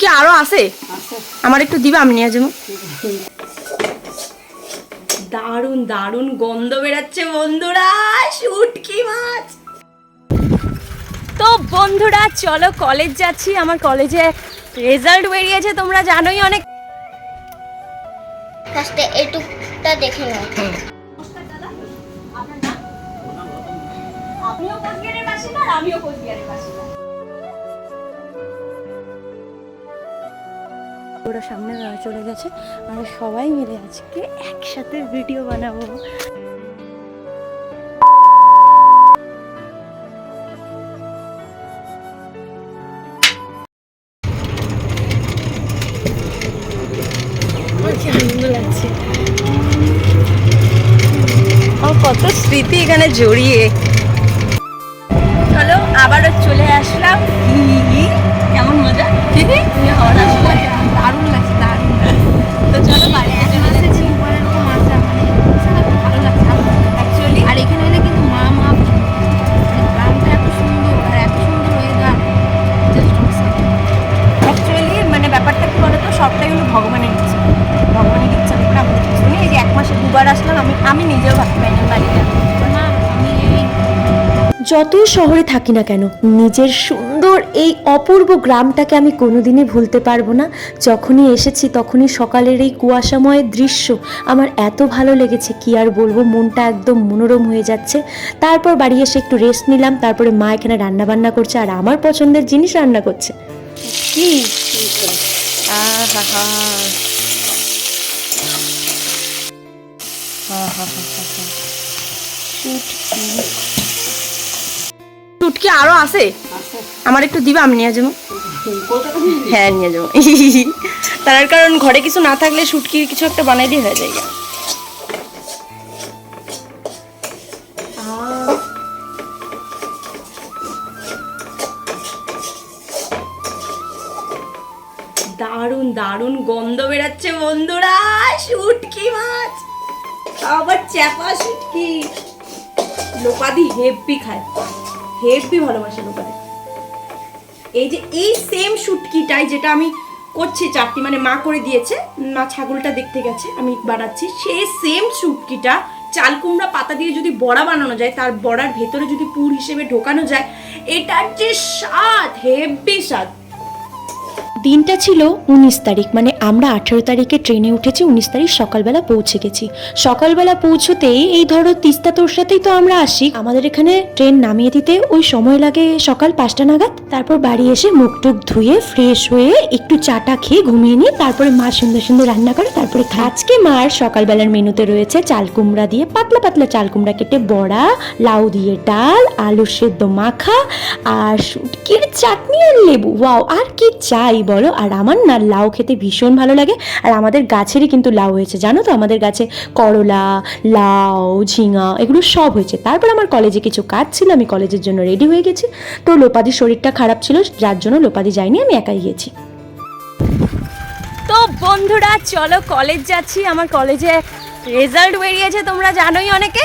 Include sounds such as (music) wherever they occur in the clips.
কি আরও আছে? আমার একটু দিবে আমি নিয়ে যাব। দারুণ দারুণ গন্ধ বেরাচ্ছে বন্ধুরা শুটকি মাছ। তো বন্ধুরা চলো কলেজ যাচ্ছি। আমার কলেজে রেজাল্ট বেরিয়েছে তোমরা জানোই অনেক ফার্স্টে এটুকটা দেখে নাও। আপনিও কোচবিহারের বাসিন্দা আর আমিও কোচবিহারের বাসিন্দা। ওরা সামনে চলে গেছে। আমরা সবাই মিলে আজকে একসাথে ভিডিও বানাবো। আনন্দ লাগছে। কত স্মৃতি এখানে জড়িয়ে। চলো, আবারও চলে আসলাম। কেমন মজা? হি। যতই শহরে থাকি না কেন, নিজের সুন্দর এই অপূর্ব গ্রামটাকে আমি কোনোদিনই ভুলতে পারব না। যখনই এসেছি, তখনই সকালের এই কুয়াশাময় দৃশ্য আমার এত ভালো লেগেছে কি আর বলব, মনটা একদম মনোরম হয়ে যাচ্ছে। তারপর বাড়ি এসে একটু রেস্ট নিলাম, তারপরে মা এখানে রান্না বান্না করছে আর আমার পছন্দের জিনিস রান্না করছে। কি? আহা চুটকি আরও আছে? আমার একটু দিবে আমি নিয়ে যাব। হ্যাঁ নিয়ে যাব। (laughs) তার কারণ ঘরে কিছু না থাকলে শুটকি কিছু একটা বানাই দিয়ে হয়ে যায়। দারুণ দারুণ গন্ধ বেরাচ্ছে বন্ধুরা শুটকি মাছ। আবার চ্যাপা শুটকি। লোপাদি হেব্বি খায়। হেব্বি ভালোবাসে লোপাদি এই যে এই সেম শুটকিটাই যেটা আমি করছি চারটি মানে মা করে দিয়েছে, মা ছাগলটা দেখতে গেছে, আমি বানাচ্ছি, সেই সেম শুটকিটা চাল কুমড়া পাতা দিয়ে যদি বড়া বানানো যায়, তার বড়ার ভেতরে যদি পুর হিসেবে ঢোকানো যায়, এটার যে স্বাদ হেব্বি স্বাদ। দিনটা ছিল উনিশ তারিখ মানে আমরা আঠেরো তারিখে ট্রেনে উঠেছি, উনিশ তারিখ সকালবেলা পৌঁছে গেছি। সকালবেলা পৌঁছতেই এই ধরো তিস্তা তোর সাথেই তো আমরা আসি। আমাদের এখানে ট্রেন নামিয়ে দিতে ওই সময় লাগে সকাল পাঁচটা নাগাদ। তারপর বাড়ি এসে মুখ টুক ধুয়ে ফ্রেশ হয়ে একটু চাটা খেয়ে ঘুমিয়ে নিয়ে তারপরে মা সুন্দর সুন্দর রান্না করে তারপরে। আজকে মার সকালবেলার মেনুতে রয়েছে চাল কুমড়া দিয়ে পাতলা পাতলা চাল কুমড়া কেটে বড়া, লাউ দিয়ে ডাল আলু সেদ্ধ মাখা আর শুটকির চাটনি আর লেবু? ওয়াও, আর কি চাই বলো? আর আমার না লাউ খেতে ভীষণ ভালো লাগে। আর আমাদের গাছেরই কিন্তু লাউ হয়েছে, জানো তো? আমাদের গাছে করলা, লাউ, ঝিঙা এগুলো সব হয়েছে। তারপর আমার কলেজে কিছু কাজ ছিল, আমি কলেজের জন্য রেডি হয়ে গেছি। তো লোপাদির শরীরটা খারাপ ছিল, যার জন্য লোপাদি যায়নি, আমি একাই গিয়েছি। তো বন্ধুরা, চলো কলেজ যাচ্ছি। আমার কলেজে রেজাল্ট বেরিয়েছে, তোমরা জানোই অনেকে।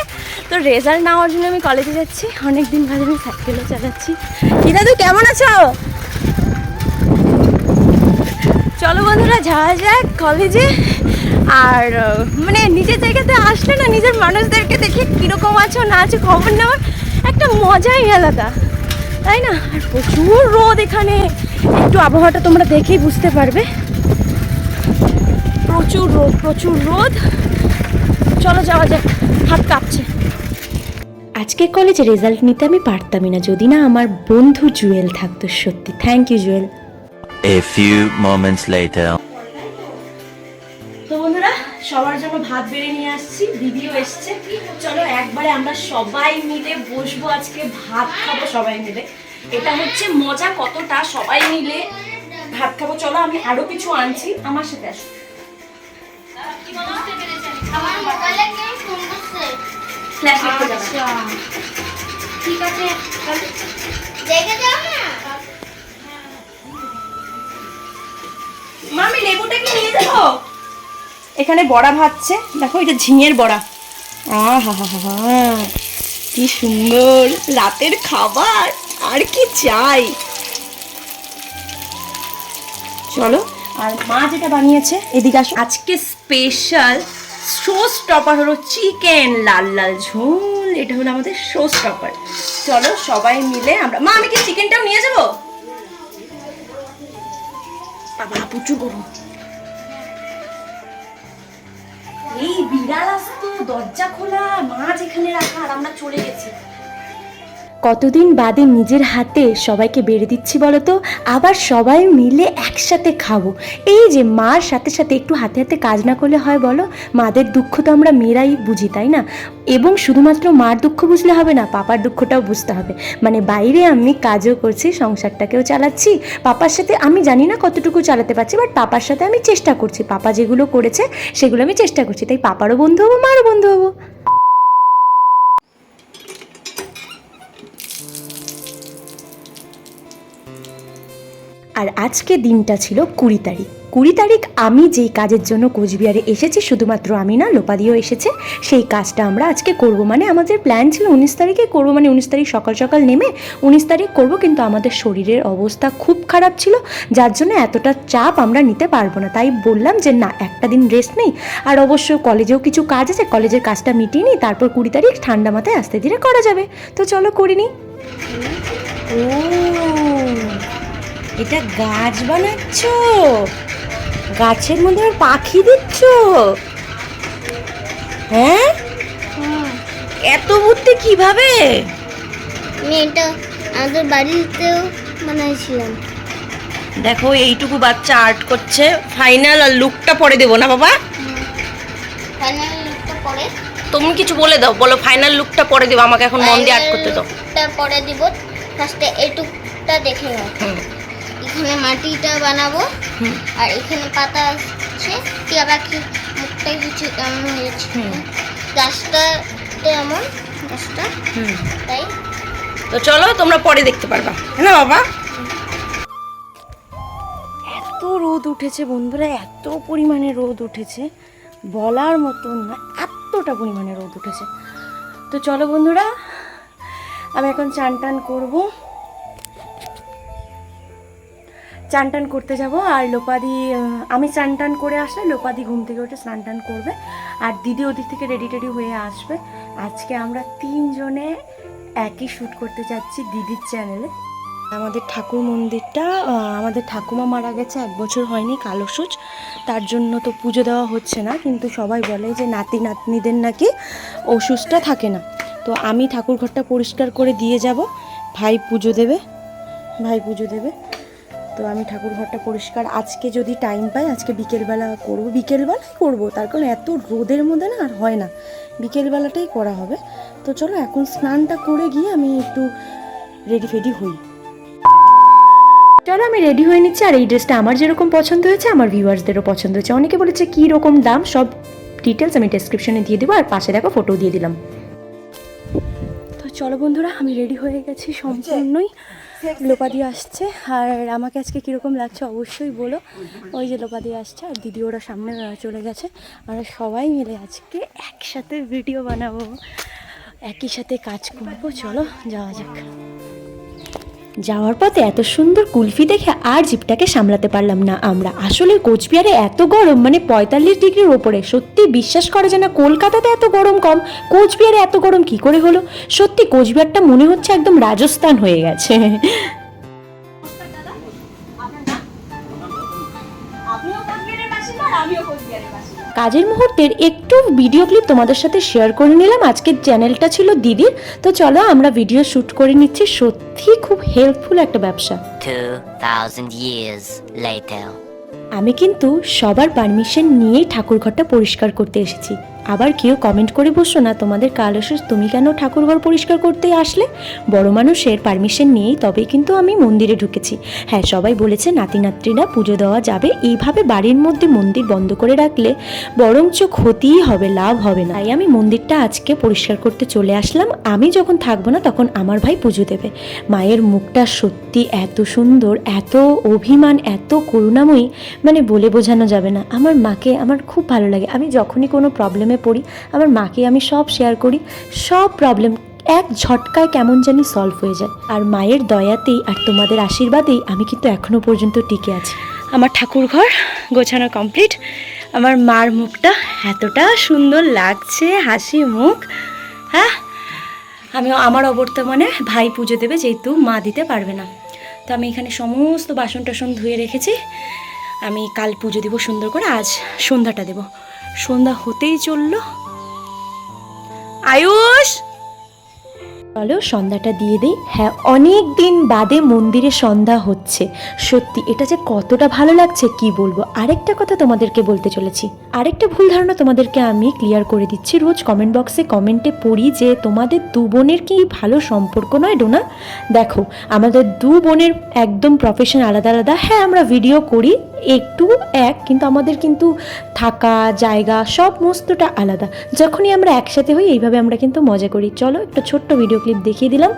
তো রেজাল্ট নেওয়ার জন্য আমি কলেজে যাচ্ছি। অনেক দিন বাদে আমি সাইকেলে চালাচ্ছি। কি দাদু, কেমন আছো? চলো বন্ধুরা, যাওয়া যাক কলেজে আর মানে নিজের জায়গাতে আসলে না, নিজের মানুষদেরকে দেখে কীরকম আছো, না আছো, খবর নেওয়ার একটা মজাই আলাদা, তাই না? আর প্রচুর রোদ এখানে। একটু আবহাওয়াটা তোমরা দেখেই বুঝতে পারবে। প্রচুর রোদ প্রচুর রোদ। চলো যাওয়া যাক, হাত কাঁপছে। আজকে কলেজে রেজাল্ট নিতে আমি পারতামই না, যদি না আমার বন্ধু জুয়েল থাকতো, সত্যি। Thank you Jewel. A few moments later. তো বন্ধুরা সবার জন্য ভাত বেড়ে নিয়ে আসছি দিদিও এসছে। চলো একবারে আমরা সবাই মিলে বসবো আজকে ভাত খাব সবাই মিলে। এটা হচ্ছে মজা কতটা সবাই মিলে ভাত খাব। চলো আমি আরও কিছু আনছি আমার সাথে আসো। যাবে। ঠিক আছে দেখে যাও না। মামি লেবুটা কি নিয়ে যাব? এখানে বড়া ভাজছে। দেখো এটা ঝিঙের বড়া। আহা হা হা হা কি সুন্দর। রাতের খাবার আর কি চাই? চলো আর মা যেটা বানিয়েছে এদিকে আসো। আজকে স্পেশাল শো স্টপার হলো চিকেন লাল লাল ঝোল। এটা হলো আমাদের শো স্টপার চলো সবাই মিলে আমরা মা আমি কি চিকেনটাও নিয়ে যাব? বাবা, প্রচুর গরম। এই বিড়াল আসতো, দরজা খোলা মাছ এখানে রাখা, আর আমরা চলে গেছি। কতদিন বাদে নিজের হাতে সবাইকে বেড়ে দিচ্ছি বলো তো আবার সবাই মিলে একসাথে খাব। এই যে মার সাথে সাথে একটু হাতে হাতে কাজ না করলে হয় বলো? মাদের দুঃখ তো আমরা মেয়েরাই বুঝি, তাই না? এবং শুধুমাত্র মার দুঃখ বুঝলে হবে না, পাপার দুঃখটাও বুঝতে হবে। মানে বাইরে আমি কাজও করছি, সংসারটাকেও চালাচ্ছি। পাপার সাথে আমি জানি না কতটুকু চালাতে পারছি বাট পাপার সাথে আমি চেষ্টা করছি। পাপা যেগুলো করেছে, সেগুলো আমি চেষ্টা করছি। তাই পাপারও বন্ধু হব, মারও বন্ধু হব। আর আজকে দিনটা ছিল কুড়ি তারিখ। কুড়ি তারিখ আমি যেই কাজের জন্য কোচবিহারে এসেছি, শুধুমাত্র আমি না, লোপাদিও এসেছে, সেই কাজটা আমরা আজকে করব। মানে আমাদের প্ল্যান ছিল উনিশ তারিখে করব মানে উনিশ তারিখ সকাল সকাল নেমে উনিশ তারিখ করব, কিন্তু আমাদের শরীরের অবস্থা খুব খারাপ ছিল, যার জন্য এতটা চাপ আমরা নিতে পারব না। তাই বললাম যে না, একটা দিন রেস্ট নেই। আর অবশ্য কলেজেও কিছু কাজ আছে, কলেজের কাজটা মিটিয়ে নিই, তারপর কুড়ি তারিখ ঠান্ডা মাথায় আস্তে ধীরে করা যাবে। তো চলো করিনি। ও এটা গাছ বানাচ্ছ? গাছের মধ্যে আবার পাখি দিচ্ছ? হ্যাঁ? এত বুদ্ধি কীভাবে? আমি এটা আমাদের বাড়িতেও বানাইছিলাম। দেখো এইটুকু বাচ্চা আর্ট করছে। ফাইনাল আর লুকটা পরে দেবো না বাবা? ফাইনাল লুকটা পরে। তুমি কিছু বলে দাও বলো ফাইনাল লুকটা পরে দেবো আমাকে এখন মন দিয়ে আর্ট করতে দাও। পরে দিব। ফার্স্টে এইটুকটা দেখে নাও। এখানে মাটিটা বানাবো। আর এখানে পাতা আছে টিয়া পাখি মুখটা কিছু কেমন হয়েছে। গাছটা এমন গাছটা। তাই। তো চলো তোমরা পরে দেখতে পারবা। হ্যাঁ বাবা? এত রোদ উঠেছে বন্ধুরা এত পরিমাণে রোদ উঠেছে। বলার মতন না এতটা পরিমাণে রোদ উঠেছে। তো চলো বন্ধুরা আমি এখন চান টান করব। চান টান করতে যাব আর লোপাদি আমি চান টান করে আসলে লোপাদি ঘুম থেকে উঠে স্নান টান করবে আর দিদি ওদিক থেকে রেডি টেডি হয়ে আসবে। আজকে আমরা তিনজনে একই শ্যুট করতে যাচ্ছি দিদির চ্যানেলে আমাদের ঠাকুর মন্দিরটা আমাদের ঠাকুমা মারা গেছে, এক বছর হয়নি কালো সূচ। তার জন্য তো পুজো দেওয়া হচ্ছে না, কিন্তু সবাই বলে যে নাতি নাতনিদের নাকি অসুস্থটা থাকে না। তো আমি ঠাকুর ঘরটা পরিষ্কার করে দিয়ে যাব। ভাই পুজো দেবে। ভাই পুজো দেবে। তো আমি ঠাকুর ঘরটা পরিষ্কার। আজকে যদি টাইম পাই আজকে বিকেলবেলা করব। বিকেলবেলায় করব তার কারণ এত রোদের মধ্যে না আর হয় না। বিকেলবেলাটাই করা হবে। তো চলো এখন স্নানটা করে গিয়ে আমি একটু রেডি ফেডি হই। চলো আমি রেডি হয়ে নিচ্ছি। আর এই ড্রেসটা আমার যেরকম পছন্দ হয়েছে আমার ভিউয়ার্সদেরও পছন্দ হয়েছে। অনেকে বলেছে কী রকম দাম? সব ডিটেলস আমি ডেসক্রিপশনে দিয়ে দেবো। আর পাশে দেখো ফটো দিয়ে দিলাম। তো চলো বন্ধুরা আমি রেডি হয়ে গেছি সম্পূর্ণই। লোপাদি আসছে। আর আমাকে আজকে কীরকম লাগছে অবশ্যই বলো। ওই যে লোপা দিয়ে আসছে আর দিদি ওরা সামনে চলে গেছে। আমরা সবাই মিলে আজকে একসাথে ভিডিও বানাবো। একই সাথে কাজ করব। চলো, যাওয়া যাক। যাওয়ার পথে এত সুন্দর কুলফি দেখে আর জিপটাকে সামলাতে পারলাম না আমরা। আসলে কোচবিহারে এত গরম মানে পঁয়তাল্লিশ ডিগ্রির ওপরে। সত্যি বিশ্বাস করা যায় না, কলকাতাতে এত গরম কম, কোচবিহারে এত গরম কি করে হলো? সত্যি কোচবিহারটা মনে হচ্ছে একদম রাজস্থান হয়ে গেছে। কাজের মুহূর্তের একটু ভিডিও ক্লিপ তোমাদের সাথে শেয়ার করে নিলাম। আজকের চ্যানেলটা ছিল দিদির। তো চলো আমরা ভিডিও শ্যুট করে নিচ্ছি। সত্যি খুব হেল্পফুল একটা ব্যবসা। 2,000 years later. আমি কিন্তু সবার পারমিশন নিয়েই ঠাকুরঘরটা পরিষ্কার করতে এসেছি। আবার কেউ কমেন্ট করে বসো না, তোমাদের কাল এসে তুমি কেন ঠাকুরঘর পরিষ্কার করতে আসলে? বড় মানুষের পারমিশন নিয়েই তবেই কিন্তু আমি মন্দিরে ঢুকেছি। হ্যাঁ সবাই বলেছে নাতি নাতনিরা পুজো দেওয়া যাবে, এইভাবে বাড়ির মধ্যে মন্দির বন্ধ করে রাখলে বরঞ্চ ক্ষতিই হবে, লাভ হবে না। তাই আমি মন্দিরটা আজকে পরিষ্কার করতে চলে আসলাম। আমি যখন থাকব না তখন আমার ভাই পুজো দেবে। মায়ের মুখটা সত্যি এত সুন্দর, এত অভিমান, এত করুণাময়ী মানে বলে বোঝানো যাবে না। আমার মাকে আমার খুব ভালো লাগে। আমি যখনই কোনো প্রবলেমে পড়ি, আমার মাকে আমি সব শেয়ার করি, সব প্রবলেম এক ঝটকায় কেমন জানি সলভ হয়ে যায়। আর মায়ের দয়াতেই আর তোমাদের আশীর্বাদেই আমি কিন্তু এখনও পর্যন্ত টিকে আছি। আমার ঠাকুর ঘর গোছানো কমপ্লিট আমার মার মুখটা এতটা সুন্দর লাগছে, হাসি মুখ। হ্যাঁ? আমি আমার অবর্তমানে ভাই পুজো দেবে, যেহেতু মা দিতে পারবে না। তো আমি এখানে সমস্ত বাসন টাসন ধুয়ে রেখেছি। আমি কাল পুজো দেবো সুন্দর করে, আজ সন্ধ্যাটা দেব। সন্ধ্যা হতেই চলল। আয়ুষ! চলো, সন্ধ্যাটা দিয়ে দিই। হ্যাঁ অনেক দিন বাদে মন্দিরে সন্ধ্যা হচ্ছে। সত্যি, এটা যে কতটা ভালো লাগছে, কি বলব? আরেকটা কথা তোমাদেরকে বলতে চলেছি। আরেকটা ভুল ধারণা তোমাদেরকে আমি ক্লিয়ার করে দিচ্ছি। রোজ কমেন্ট বক্সে কমেন্টে পড়ি যে, তোমাদের দু বোনের কি ভালো সম্পর্ক নয়, ডোনা? দেখো, আমাদের দু বোনের একদম প্রফেশন আলাদা আলাদা। হ্যাঁ আমরা ভিডিও করি। একটু এক, কিন্তু আমাদের কিন্তু থাকা, জায়গা সমস্তটা আলাদা। যখনই আমরা একসাথে হই, এইভাবে আমরা কিন্তু মজা করি। চলো একটা ছোট্ট ভিডিও ক্লিপ দেখিয়ে দিলাম।